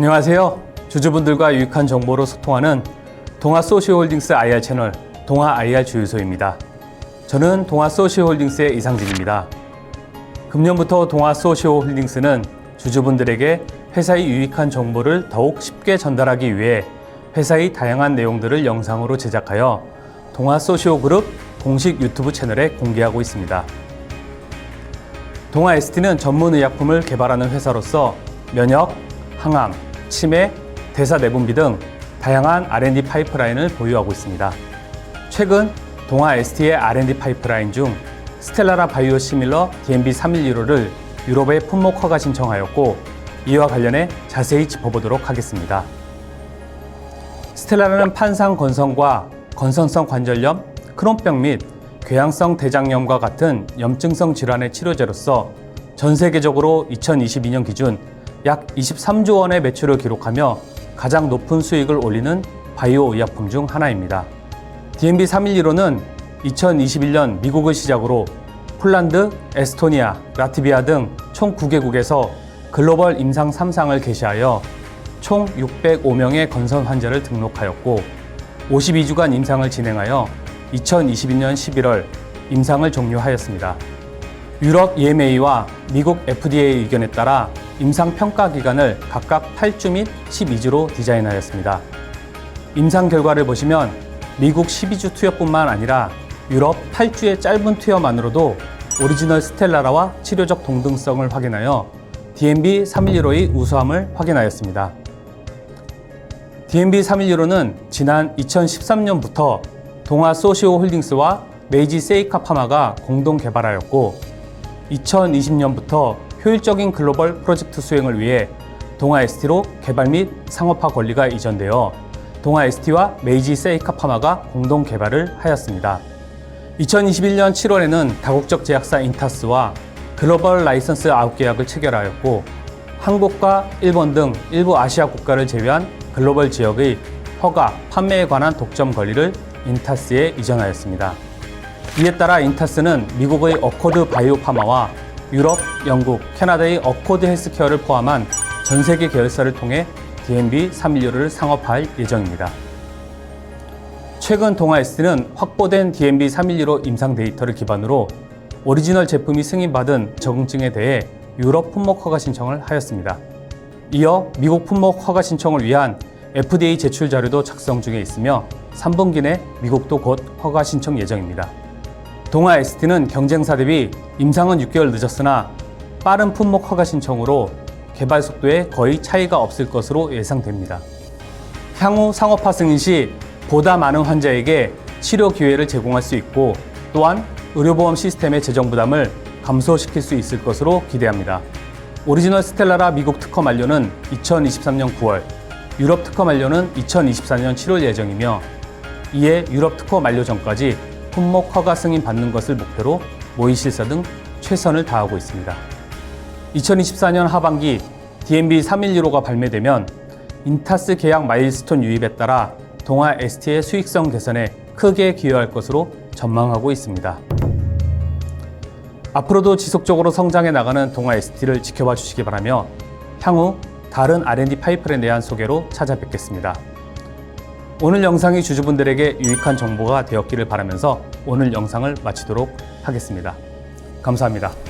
안녕하세요. 주주분들과 유익한 정보로 소통하는 동아 소시홀딩스 IR 채널 동아 IR 주유소입니다. 저는 동아 소시홀딩스의 이상진입니다. 금년부터 동아 소시홀딩스는 주주분들에게 회사의 유익한 정보를 더욱 쉽게 전달하기 위해 회사의 다양한 내용들을 영상으로 제작하여 동아 소시오 그룹 공식 유튜브 채널에 공개하고 있습니다. 동아 ST는 전문 의약품을 개발하는 회사로서 면역, 항암, 치매, 대사 내분비 등 다양한 R&D 파이프라인을 보유하고 있습니다. 최근 동아 ST의 R&D 파이프라인 중 스텔라라 바이오 시밀러 DMB 311호를 유럽에 품목 허가 신청하였고 이와 관련해 자세히 짚어보도록 하겠습니다. 스텔라라는 판상 건성과 건선성 관절염, 크론병 및 궤양성 대장염과 같은 염증성 질환의 치료제로서 전 세계적으로 2022년 기준 약 23조 원의 매출을 기록하며 가장 높은 수익을 올리는 바이오 의약품 중 하나입니다. DMB 311호는 2021년 미국을 시작으로 폴란드, 에스토니아, 라트비아 등 총 9개국에서 글로벌 임상 3상을 개시하여 총 605명의 건선 환자를 등록하였고 52주간 임상을 진행하여 2022년 11월 임상을 종료하였습니다. 유럽 EMA와 미국 FDA 의견에 따라 임상 평가 기간을 각각 8주 및 12주로 디자인하였습니다. 임상 결과를 보시면 미국 12주 투여뿐만 아니라 유럽 8주의 짧은 투여만으로도 오리지널 스텔라라와 치료적 동등성을 확인하여 DMB 311호의 우수함을 확인하였습니다. DMB 311호는 지난 2013년부터 동아 소시오 홀딩스와 메이지 세이카 파마가 공동 개발하였고 2020년부터 효율적인 글로벌 프로젝트 수행을 위해 동아 ST로 개발 및 상업화 권리가 이전되어 동아 ST와 메이지 세이카 파마가 공동 개발을 하였습니다. 2021년 7월에는 다국적 제약사 인타스와 글로벌 라이선스 아웃 계약을 체결하였고 한국과 일본 등 일부 아시아 국가를 제외한 글로벌 지역의 허가, 판매에 관한 독점 권리를 인타스에 이전하였습니다. 이에 따라 인타스는 미국의 어코드 바이오 파마와 유럽, 영국, 캐나다의 어코드 헬스케어를 포함한 전 세계 계열사를 통해 DMB 316를 상업화할 예정입니다. 최근 동아 S는 확보된 DMB 311호 임상 데이터를 기반으로 오리지널 제품이 승인받은 적응증에 대해 유럽 품목 허가 신청을 하였습니다. 이어 미국 품목 허가 신청을 위한 FDA 제출 자료도 작성 중에 있으며 3분기 내 미국도 곧 허가 신청 예정입니다. 동아 ST는 경쟁사 대비 임상은 6개월 늦었으나 빠른 품목 허가 신청으로 개발 속도에 거의 차이가 없을 것으로 예상됩니다. 향후 상업화 승인 시 보다 많은 환자에게 치료 기회를 제공할 수 있고 또한 의료보험 시스템의 재정 부담을 감소시킬 수 있을 것으로 기대합니다. 오리지널 스텔라라 미국 특허 만료는 2023년 9월, 유럽 특허 만료는 2024년 7월 예정이며 이에 유럽 특허 만료 전까지 품목 허가 승인 받는 것을 목표로 모의 실사 등 최선을 다하고 있습니다. 2024년 하반기 DMB 311호가 발매되면 인타스 계약 마일스톤 유입에 따라 동아 ST의 수익성 개선에 크게 기여할 것으로 전망하고 있습니다. 앞으로도 지속적으로 성장해 나가는 동아 ST를 지켜봐 주시기 바라며 향후 다른 R&D 파이프에 대한 소개로 찾아뵙겠습니다. 오늘 영상이 주주분들에게 유익한 정보가 되었기를 바라면서 오늘 영상을 마치도록 하겠습니다. 감사합니다.